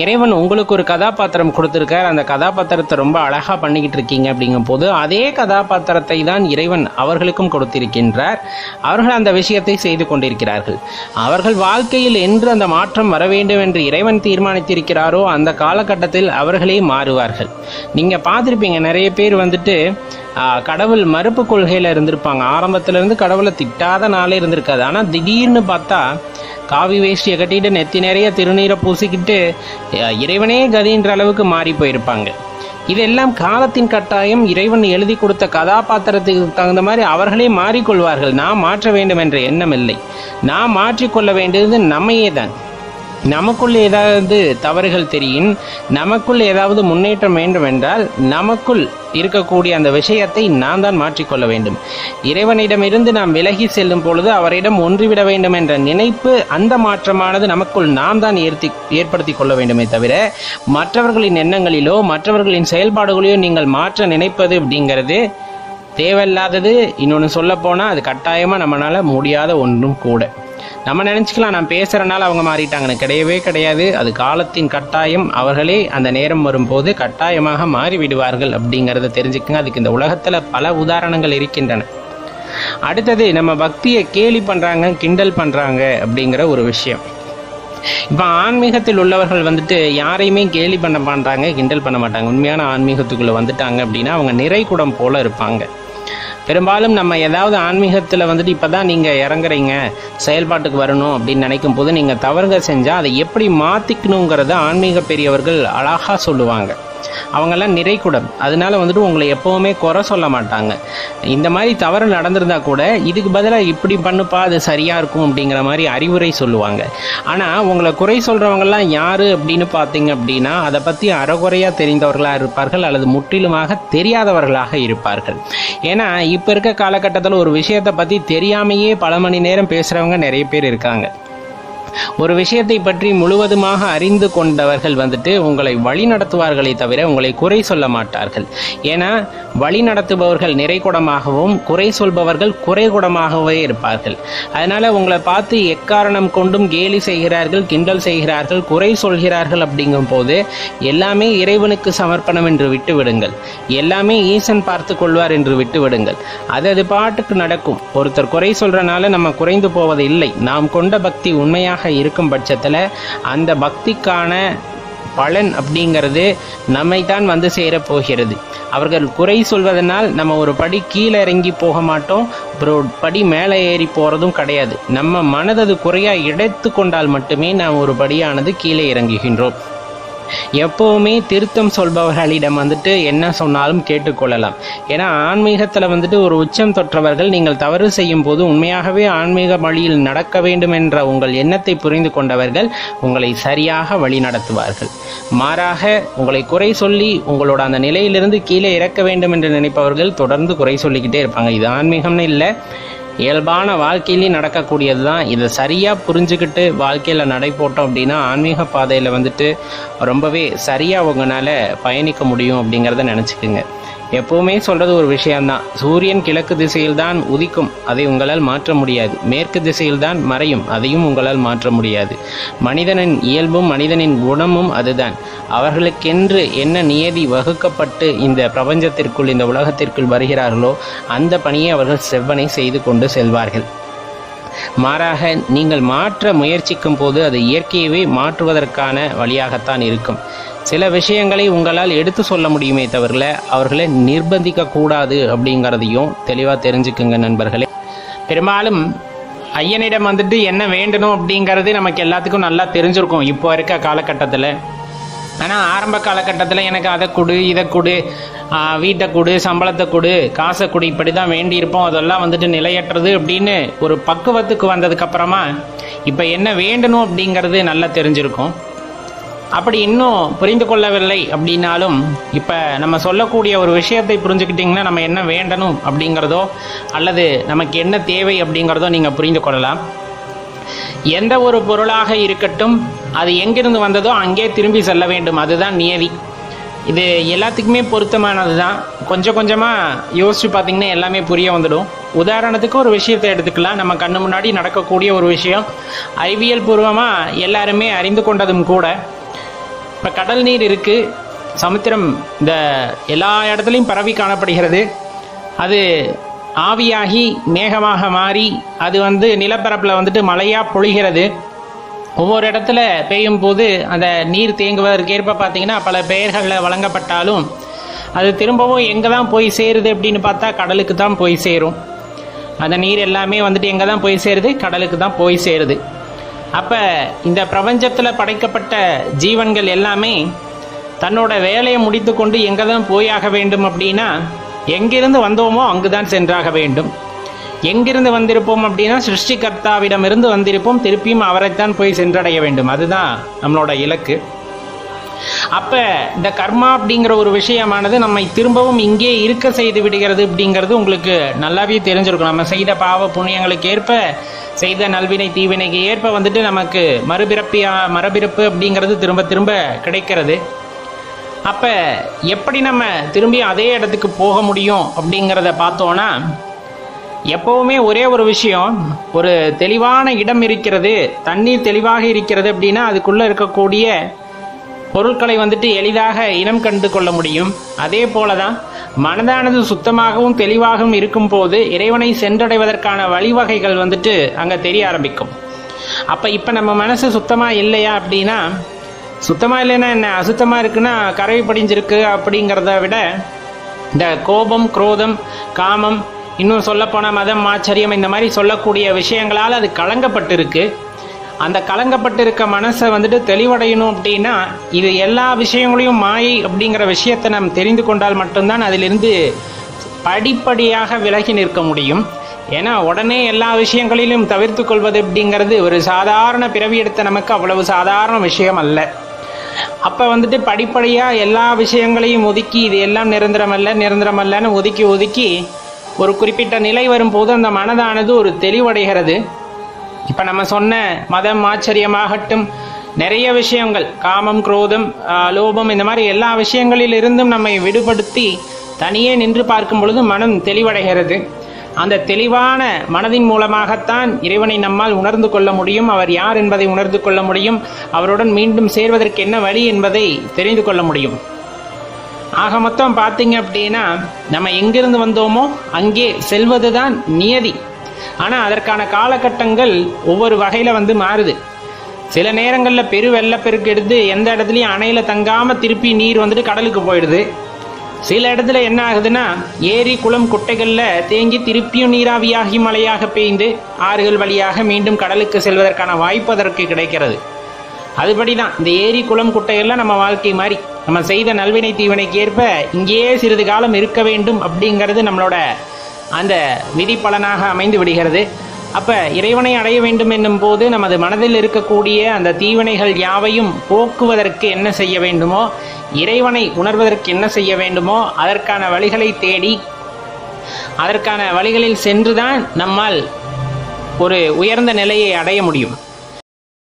இறைவன் உங்களுக்கு ஒரு கதாபாத்திரம் கொடுத்துருக்கார். அந்த கதாபாத்திரத்தை ரொம்ப அழகாக பண்ணிக்கிட்டு இருக்கீங்க அப்படிங்கும் போது அதே கதாபாத்திரத்தை தான் இறைவன் அவர்களுக்கும் கொடுத்திருக்கின்றார். அவர்கள் அந்த விஷயத்தை செய்து கொண்டிருக்கிறார்கள். அவர்கள் வாழ்க்கையில் என்று அந்த மாற்றம் வர வேண்டும் என்று இறைவன் தீர்மானித்திருக்கிறாரோ அந்த காலகட்டத்தில் அவர்களே மாறுவார்கள். நீங்கள் பார்த்துருப்பீங்க நிறைய பேர் வந்துட்டு கடவுள் மறுப்பு கொள்கையில் இருந்திருப்பாங்க. ஆரம்பத்திலேருந்து கடவுளை திட்டாத நாளே இருந்திருக்காது. ஆனால் திடீர்னு பார்த்தா காவி வேஷ்டியை கட்டிட்டு நெத்தி நிறைய திருநீரை பூசிக்கிட்டு இறைவனே கதின்ற அளவுக்கு மாறி போயிருப்பாங்க. இதெல்லாம் காலத்தின் கட்டாயம் இறைவன் எழுதி கொடுத்த கதாபாத்திரத்துக்கு தகுந்த மாதிரி அவர்களே மாறிக்கொள்வார்கள். நாம் மாற்ற வேண்டும் என்ற எண்ணம் இல்லை நாம் மாற்றிக்கொள்ள வேண்டியது நம்மையே தான் நமக்குள் ஏதாவது தவறுகள் தெரியும் நமக்குள் ஏதாவது முன்னேற்றம் வேண்டும் என்றால் நமக்குள் இருக்கக்கூடிய அந்த விஷயத்தை நாம் தான் மாற்றிக்கொள்ள வேண்டும். இறைவனிடமிருந்து நாம் விலகி செல்லும் பொழுது அவரிடம் ஒன்றிவிட வேண்டும் என்ற நினைப்பு அந்த மாற்றமானது நமக்குள் நாம் தான் ஏற்பி ஏற்படுத்தி கொள்ள வேண்டுமே தவிர மற்றவர்களின் எண்ணங்களிலோ மற்றவர்களின் செயல்பாடுகளையோ நீங்கள் மாற்ற நினைப்பது அப்படிங்கிறது தேவையில்லாதது. இன்னொன்று சொல்லப்போனால் அது கட்டாயமாக நம்மளால முடியாத ஒன்றும் கூட. நம்ம நினச்சிக்கலாம் நான் பேசுகிறனால அவங்க மாறிட்டாங்கன்னு. கிடையவே கிடையாது. அது காலத்தின் கட்டாயம். அவர்களே அந்த நேரம் வரும்போது கட்டாயமாக மாறிவிடுவார்கள் அப்படிங்கிறத தெரிஞ்சுக்கங்க. அதுக்கு இந்த உலகத்தில் பல உதாரணங்கள் இருக்கின்றன. அடுத்தது நம்ம பக்தியை கேலி பண்ணுறாங்க கிண்டல் பண்ணுறாங்க அப்படிங்கிற ஒரு விஷயம். இப்போ ஆன்மீகத்தில் உள்ளவர்கள் வந்துட்டு யாரையுமே கேலி பண்ண மாட்டாங்க கிண்டல் பண்ண மாட்டாங்க. உண்மையான ஆன்மீகத்துக்குள்ளே வந்துட்டாங்க அப்படின்னா அவங்க நிறைகுடம் போல இருப்பாங்க. பெரும்பாலும் நம்ம ஏதாவது ஆன்மீகத்தில் வந்துட்டு இப்போ தான் நீங்கள் இறங்குறீங்க செயல்பாட்டுக்கு வரணும் அப்படின்னு நினைக்கும் போது நீங்கள் தவறுகள் செஞ்சால் அதை எப்படி மாற்றிக்கணுங்கிறத ஆன்மீக பெரியவர்கள் அழகாக சொல்லுவாங்க. அவங்கெல்லாம் நிறைக்குடம் அதனால வந்துட்டு உங்களை எப்போவுமே குறை சொல்ல மாட்டாங்க. இந்த மாதிரி தவறு நடந்திருந்தா கூட இதுக்கு பதிலாக இப்படி பண்ணுப்பா அது சரியாக இருக்கும் அப்படிங்கிற மாதிரி அறிவுரை சொல்லுவாங்க. ஆனால் உங்களை குறை சொல்கிறவங்கெல்லாம் யார் அப்படின்னு பார்த்தீங்க அப்படின்னா அதை பற்றி அறகுறையாக தெரிந்தவர்களாக இருப்பார்கள் அல்லது முற்றிலுமாக தெரியாதவர்களாக இருப்பார்கள். ஏன்னா இப்போ இருக்க காலகட்டத்தில் ஒரு விஷயத்தை பற்றி தெரியாமையே பல மணி நேரம் பேசுகிறவங்க நிறைய பேர் இருக்காங்க. ஒரு விஷயத்தை பற்றி முழுவதுமாக அறிந்து கொண்டவர்கள் வந்துட்டு உங்களை வழி நடத்துவார்களே தவிர உங்களை குறை சொல்ல மாட்டார்கள். ஏன்னா வழி நடத்துபவர்கள் நிறைகுடமாகவும் குறை சொல்பவர்கள் குறைகுடமாகவே இருப்பார்கள். அதனால உங்களை பார்த்து எக்காரணம் கொண்டும் கேலி செய்கிறார்கள் கிண்டல் செய்கிறார்கள் குறை சொல்கிறார்கள் அப்படிங்கும் போது எல்லாமே இறைவனுக்கு சமர்ப்பணம் என்று விட்டு விடுங்கள். எல்லாமே ஈசன் பார்த்து கொள்வார் என்று விட்டு விடுங்கள். அது அது பாட்டுக்கு நடக்கும். ஒருத்தர் குறை சொல்றனால நம்ம குறைந்து போவது இல்லை நாம் கொண்ட பக்தி உண்மையாக இருக்கும் பட்சத்தில் அந்த பக்திக்கான பலன் அப்படிங்கிறது நம்மை தான் வந்து சேரப் போகிறது. அவர்கள் குறை சொல்வதனால் நம்ம ஒரு படி கீழே இறங்கி போக மாட்டோம். ஒரு படி மேலே ஏறி போகிறதும் கிடையாது. நம்ம மனதது குறையாக இடைத்து கொண்டால் மட்டுமே நாம் ஒரு படியானது கீழே இறங்குகின்றோம். எப்பவுமே திருத்தம் சொல்பவர்களிடம் வந்துட்டு என்ன சொன்னாலும் கேட்டுக்கொள்ளலாம். ஏன்னா ஆன்மீகத்தில் வந்துட்டு ஒரு உச்சம் தொற்றவர்கள் நீங்கள் தவறு செய்யும் போது உண்மையாகவே ஆன்மீக வழியில் நடக்க வேண்டும் என்ற உங்கள் எண்ணத்தை புரிந்து கொண்டவர்கள் உங்களை சரியாக வழி நடத்துவார்கள். மாறாக உங்களை குறை சொல்லி உங்களோட அந்த நிலையிலிருந்து கீழே இறக்க வேண்டும் என்று நினைப்பவர்கள் தொடர்ந்து குறை சொல்லிக்கிட்டே இருப்பாங்க. இது ஆன்மீகம்னு இல்லை. இயல்பான வாழ்க்கையிலையும் நடக்கக்கூடியது தான் இதை சரியாக புரிஞ்சுக்கிட்டு வாழ்க்கையில் நடை போட்டோம் அப்படின்னா ஆன்மீக பாதையில் வந்துட்டு ரொம்பவே சரியாக உங்களால் பயணிக்க முடியும் அப்படிங்கிறத நினச்சிக்கோங்க. எப்போவுமே சொல்கிறது ஒரு விஷயம்தான். சூரியன் கிழக்கு திசையில் தான் உதிக்கும். அதை உங்களால் மாற்ற முடியாது. மேற்கு திசையில் தான் மறையும். அதையும் உங்களால் மாற்ற முடியாது. மனிதனின் இயல்பும் மனிதனின் குணமும் அதுதான். அவர்களுக்கென்று என்ன நியதி வகுக்கப்பட்டு இந்த பிரபஞ்சத்திற்குள் இந்த உலகத்திற்குள் வருகிறார்களோ அந்த பணியை அவர்கள் செவ்வனை செய்து கொண்டு செல்வார்கள். மாறாக நீங்கள் மாற்ற முயற்சிக்கும் போது அது இயற்கையவே மாற்றுவதற்கான வழியாகத்தான் இருக்கும். சில விஷயங்களை உங்களால் எடுத்து சொல்ல முடியுமே தவிர அவர்களை நிர்பந்திக்க கூடாது அப்படிங்கிறதையும் தெளிவாக தெரிஞ்சுக்குங்க நண்பர்களே. பெரும்பாலும் ஐயனிடம் வந்துட்டு என்ன வேண்டணும் அப்படிங்கிறது நமக்கு எல்லாத்துக்கும் நல்லா தெரிஞ்சிருக்கும் இப்போ இருக்க காலகட்டத்தில். ஆனால் ஆரம்ப காலகட்டத்தில் எனக்கு அதை கொடு இதை கொடு வீட்டை கொடு சம்பளத்தை கொடு காசை கொடு இப்படி தான் வேண்டியிருப்போம். அதெல்லாம் வந்துட்டு நிலையற்றது அப்படின்னு ஒரு பக்குவத்துக்கு வந்ததுக்கப்புறமா இப்போ என்ன வேண்டணும் அப்படிங்கிறது நல்லா தெரிஞ்சிருக்கும். அப்படி இன்னும் புரிந்து கொள்ளவில்லை அப்படின்னாலும் இப்போ நம்ம சொல்லக்கூடிய ஒரு விஷயத்தை புரிஞ்சுக்கிட்டிங்கன்னா நம்ம என்ன வேண்டணும் அப்படிங்கிறதோ அல்லது நமக்கு என்ன தேவை அப்படிங்கிறதோ நீங்கள் புரிந்து கொள்ளலாம். எந்த ஒரு பொருளாக இருக்கட்டும் அது எங்கிருந்து வந்ததோ அங்கே திரும்பி செல்ல வேண்டும். அதுதான் நியதி. இது எல்லாத்துக்குமே பொருத்தமானது தான் கொஞ்சம் கொஞ்சமாக யோசிச்சு பார்த்தீங்கன்னா எல்லாமே புரிய வந்துடும். உதாரணத்துக்கு ஒரு விஷயத்தை எடுத்துக்கலாம். நம்ம கண்ணு முன்னாடி நடக்கக்கூடிய ஒரு விஷயம். அறிவியல் பூர்வமாக எல்லாருமே அறிந்து கொண்டதும் கூட. இப்போ கடல் நீர் இருக்குது சமுத்திரம் இந்த எல்லா இடத்துலையும் பரவி காணப்படுகிறது. அது ஆவியாகி மேகமாக மாறி அது வந்து நிலப்பரப்பில் வந்துட்டு மழையாக பொழிகிறது. ஒவ்வொரு இடத்துல பெய்யும் போது அந்த நீர் தேங்குவதற்கேற்ப பார்த்தீங்கன்னா பல பெயர்களில் வழங்கப்பட்டாலும் அது திரும்பவும் எங்கே தான் போய் சேருது அப்படின்னு பார்த்தா கடலுக்கு தான் போய் சேரும். அந்த நீர் எல்லாமே வந்துட்டு எங்கே தான் போய் சேருது? கடலுக்கு தான் போய் சேருது. அப்போ இந்த பிரபஞ்சத்தில் படைக்கப்பட்ட ஜீவன்கள் எல்லாமே தன்னோட வேலையை முடித்து கொண்டு எங்கே தான் போயாக வேண்டும் அப்படின்னா எங்கிருந்து வந்தோமோ அங்கு தான் சென்றாக வேண்டும். எங்கிருந்து வந்திருப்போம் அப்படின்னா சிருஷ்டிகர்த்தாவிடமிருந்து வந்திருப்போம். திருப்பியும் அவரைத்தான் போய் சென்றடைய வேண்டும். அதுதான் நம்மளோட இலக்கு. அப்ப இந்த கர்மா அப்படிங்கிற ஒரு விஷயமானது நம்மை திரும்பவும் இங்கே இருக்க செய்து விடுகிறது அப்படிங்கிறது உங்களுக்கு நல்லாவே தெரிஞ்சிருக்கும். நம்ம செய்த பாவ புண்ணியங்களுக்கு ஏற்ப செய்த நல்வினை தீவினைக்கு ஏற்ப வந்துட்டு நமக்கு மறுபிறப்பியா மறுபிறப்பு அப்படிங்கிறது திரும்ப திரும்ப கிடைக்கிறது. அப்ப எப்படி நம்ம திரும்பி அதே இடத்துக்கு போக முடியும் அப்படிங்கிறத பார்த்தோன்னா எப்பவுமே ஒரே ஒரு விஷயம் ஒரு தெளிவான இடம் இருக்கிறது தண்ணீர் தெளிவாக இருக்கிறது அப்படின்னா அதுக்குள்ள இருக்கக்கூடிய பொருட்களை வந்துட்டு எளிதாக இனம் கண்டு கொள்ள முடியும். அதே போல தான் மனதானது சுத்தமாகவும் தெளிவாகவும் இருக்கும்போது இறைவனை சென்றடைவதற்கான வழிவகைகள் வந்துட்டு அங்கே தெரிய ஆரம்பிக்கும். அப்போ இப்போ நம்ம மனசு சுத்தமாக இல்லையா அப்படின்னா சுத்தமாக இல்லைன்னா என்ன? அசுத்தமாக இருக்குன்னா கரவி படிஞ்சிருக்கு அப்படிங்கிறத விட இந்த கோபம் குரோதம் காமம் இன்னும் சொல்லப்போனால் மதம் ஆச்சரியம் இந்த மாதிரி சொல்லக்கூடிய விஷயங்களால் அது கலங்கப்பட்டிருக்கு. அந்த கலங்கப்பட்டிருக்க மனசை வந்துட்டு தெளிவடையணும் அப்படின்னா இது எல்லா விஷயங்களையும் மாயை அப்படிங்கிற விஷயத்தை நாம் தெரிந்து கொண்டால் மட்டும்தான் அதிலிருந்து படிப்படியாக விலகி நிற்க முடியும். ஏன்னா உடனே எல்லா விஷயங்களிலும் தவிர்த்து கொள்வது அப்படிங்கிறது ஒரு சாதாரண பிறவி எடுத்த நமக்கு அவ்வளவு சாதாரண விஷயம் அல்ல. அப்போ வந்துட்டு படிப்படியாக எல்லா விஷயங்களையும் ஒதுக்கி இது எல்லாம் நிரந்தரமல்ல நிரந்தரமல்லன்னு ஒதுக்கி ஒதுக்கி ஒரு குறிப்பிட்ட நிலை வரும்போது அந்த மனதானது ஒரு தெளிவடைகிறது. இப்போ நம்ம சொன்ன மதம் ஆச்சரியமாகட்டும் நிறைய விஷயங்கள் காமம் குரோதம் லோபம் இந்த மாதிரி எல்லா விஷயங்களில் இருந்தும் நம்மை விடுபடுத்தி தனியே நின்று பார்க்கும் பொழுது மனம் தெளிவடைகிறது. அந்த தெளிவான மனதின் மூலமாகத்தான் இறைவனை நம்மால் உணர்ந்து கொள்ள முடியும் அவர் யார் என்பதை உணர்ந்து கொள்ள முடியும் அவருடன் மீண்டும் சேர்வதற்கு என்ன வழி என்பதை தெரிந்து கொள்ள முடியும். ஆக மொத்தம் பார்த்தீங்க அப்படின்னா நம்ம எங்கிருந்து வந்தோமோ அங்கே செல்வது தான் நியதி. ஆனால் அதற்கான காலகட்டங்கள் ஒவ்வொரு வகையில் வந்து மாறுது. சில நேரங்களில் பெரு வெள்ளப்பெருக்கு எடுத்து எந்த இடத்துலையும் அணையில் தங்காமல் திருப்பி நீர் வந்துட்டு கடலுக்கு போயிடுது. சில இடத்துல என்ன ஆகுதுன்னா ஏரி குளம் குட்டைகளில் தேங்கி திருப்பியும் நீராவியாகி மழையாக பெய்ந்து ஆறுகள் வழியாக மீண்டும் கடலுக்கு செல்வதற்கான வாய்ப்பு அதற்கு கிடைக்கிறது. அதுபடி தான் இந்த ஏரி குளம் குட்டையெல்லாம் நம்ம வாழ்க்கை மாதிரி நம்ம செய்த நல்வினை தீவினைக்கு ஏற்ப இங்கேயே சிறிது காலம் இருக்க வேண்டும் அப்படிங்கிறது நம்மளோட அந்த விதி பலனாக அமைந்து விடுகிறது. அப்போ இறைவனை அடைய வேண்டும் என்னும் போது நமது மனதில் இருக்கக்கூடிய அந்த தீவினைகள் யாவையும் போக்குவதற்கு என்ன செய்ய வேண்டுமோ இறைவனை உணர்வதற்கு என்ன செய்ய வேண்டுமோ அதற்கான வழிகளை தேடி அதற்கான வழிகளில் சென்றுதான் நம்மால் ஒரு உயர்ந்த நிலையை அடைய முடியும்.